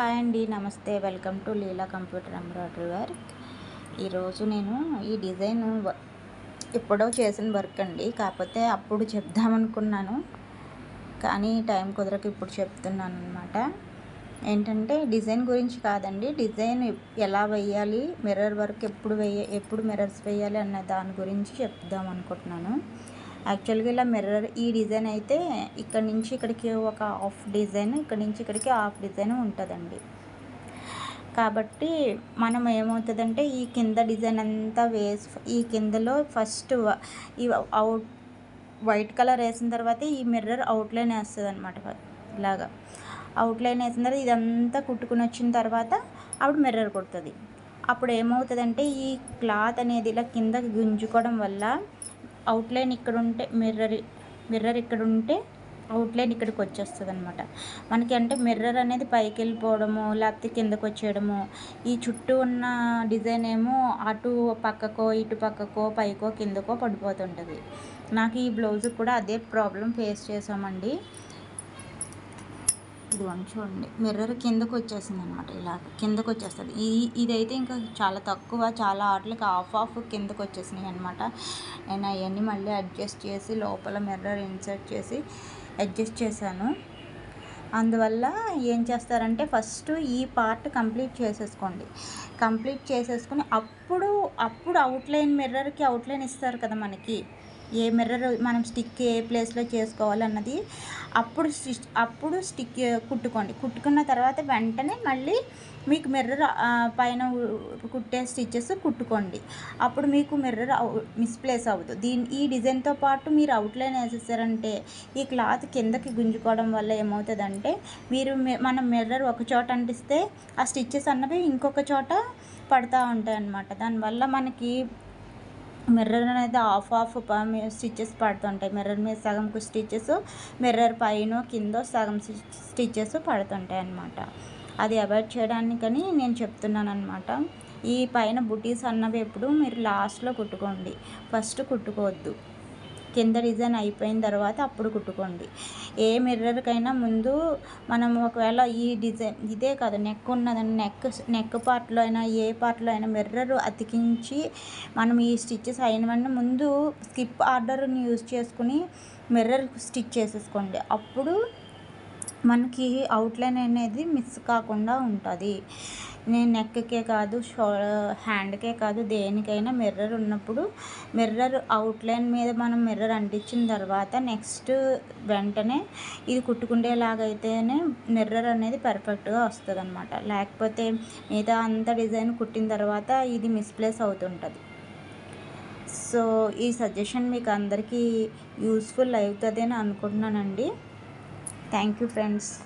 Hi అండి నమస్తే. Welcome to Leela computer embroidery work. ఈరోజు నేను ఈ డిజైన్ వ- ఎప్పుడో చేసిన వర్క్ అండి. కాకపోతే అప్పుడు చెప్దామనుకున్నాను. కానీ టైం కుదరక ఇప్పుడు చెప్తున్నాను అనమాట ఏంటంటే డిజైన్ గురించి కాదండి. డిజైన్ ఎలా వేయాలి మిర్రర్ వర్క్ ఎప్పుడు వేయ ఎప్పుడు మిర్రర్స్ వేయాలి అన్న దాని గురించి చెప్దాం అనుకుంటున్నాను యాక్చువల్గా ఇలా మిర్రర్ ఈ డిజైన్ అయితే ఇక్కడ నుంచి ఇక్కడికి ఒక హాఫ్ డిజైన్ ఇక్కడ నుంచి ఇక్కడికి హాఫ్ డిజైన్ ఉంటుందండి. కాబట్టి మనం ఏమవుతుందంటే ఈ కింద డిజైన్ అంతా వేసి ఈ కిందలో ఫస్ట్ ఈ అవుట్ వైట్ కలర్ వేసిన తర్వాత ఈ మిర్రర్ అవుట్లైన్ వేస్తుంది అనమాట ఇలాగా. అవుట్లైన్ వేసిన తర్వాత ఇదంతా కుట్టుకుని వచ్చిన తర్వాత అప్పుడు మిర్రర్ కొడుతుంది. అప్పుడు ఏమవుతుందంటే ఈ క్లాత్ అనేది ఇలా కిందకి గుంజుకోవడం వల్ల అవుట్లైన్ ఇక్కడ ఉంటే మిర్రర్ మిర్రర్ ఇక్కడ ఉంటే అవుట్లైన్ ఇక్కడికి వచ్చేస్తుంది అనమాట మనకి అంటే మిర్రర్ అనేది పైకి వెళ్ళిపోవడము లేకపోతే కిందకు వచ్చేయడము ఈ చుట్టూ ఉన్న డిజైన్ ఏమో అటు పక్కకో ఇటు పక్కకో పైకో కిందకో పడిపోతుంటుంది. నాకు ఈ బ్లౌజ్ కూడా అదే ప్రాబ్లం ఫేస్ చేసామండి ఇదిగోండి చూడండి. మిర్రర్ కిందకు వచ్చేసింది అనమాట ఇలా కిందకు వచ్చేస్తుంది. ఈ ఇదైతే ఇంకా చాలా తక్కువ చాలా ఆటలకి ఆఫ్ ఆఫ్ కిందకు వచ్చేసినాయి అనమాట నేను అవన్నీ మళ్ళీ అడ్జస్ట్ చేసి లోపల మిర్రర్ ఇన్సర్ట్ చేసి అడ్జస్ట్ చేశాను. అందువల్ల ఏం చేస్తారంటే ఫస్ట్ ఈ పార్ట్ కంప్లీట్ చేసేసుకోండి. కంప్లీట్ చేసేసుకుని అప్పుడు అప్పుడు అవుట్లైన్ మిర్రర్కి అవుట్లైన్ ఇస్తారు కదా మనకి. ఏ మిర్రర్ మనం స్టిక్ ఏ ప్లేస్లో చేసుకోవాలన్నది అప్పుడు స్టిచ్ అప్పుడు స్టిక్ కుట్టుకోండి. కుట్టుకున్న తర్వాత వెంటనే మళ్ళీ మీకు మిర్రర్ పైన కుట్టే స్టిచ్చెస్ కుట్టుకోండి. అప్పుడు మీకు మిర్రర్ మిస్ప్లేస్ అవ్వదు. దీని ఈ డిజైన్తో పాటు మీరు అవుట్లైన్ వేసేసారంటే ఈ క్లాత్ కిందకి గుంజుకోవడం వల్ల ఏమవుతుందంటే మీరు మనం మిర్రర్ ఒక చోట అంటిస్తే ఆ స్టిచ్చెస్ అన్నవి ఇంకొక చోట పడతా ఉంటాయి అన్నమాట దానివల్ల మనకి మిర్రర్ అనేది ఆఫ్ ఆఫ్ స్టిచ్చెస్ పడుతుంటాయి. మిర్రర్ మీద సగం స్టిచ్చెస్ మిర్రర్ పైన కింద సగం స్టిచ్చెస్ పడుతుంటాయి అన్నమాట. అది అవాయిడ్ చేయడానికని నేను చెప్తున్నాను అనమాట ఈ పైన బుటీస్ అన్నవి ఎప్పుడు మీరు లాస్ట్లో కుట్టుకోండి. ఫస్ట్ కుట్టుకోవద్దు. కింద డిజైన్ అయిపోయిన తర్వాత అప్పుడు కుట్టుకోండి. ఏ మిర్రర్కైనా ముందు మనం ఒకవేళ ఈ డిజైన్ ఇదే కాదు నెక్ ఉన్నదని నెక్ నెక్ పార్ట్లో అయినా ఏ పార్ట్లో అయినా మిర్రర్ అతికించి మనం ఈ స్టిచ్చెస్ అయిన వెంటనే ముందు స్కిప్ ఆర్డర్ని యూజ్ చేసుకుని మిర్రర్ స్టిచ్ చేసేసుకోండి. అప్పుడు మనకి అవుట్లైన్ అనేది మిస్ కాకుండా ఉంటుంది. నేను నెక్కే కాదు షో హ్యాండ్కే కాదు దేనికైనా మిర్రర్ ఉన్నప్పుడు మిర్రర్ అవుట్లైన్ మీద మనం మిర్రర్ అంటించిన తర్వాత నెక్స్ట్ వెంటనే ఇది కుట్టుకుండేలాగైతేనే మిర్రర్ అనేది పర్ఫెక్ట్గా వస్తుంది అనమాట లేకపోతే మిగతా అంత డిజైన్ కుట్టిన తర్వాత ఇది మిస్ప్లేస్ అవుతుంటుంది. సో ఈ సజెషన్ మీకు అందరికీ యూస్ఫుల్ అవుతుంది అని అనుకుంటున్నానండి. Thank you, friends.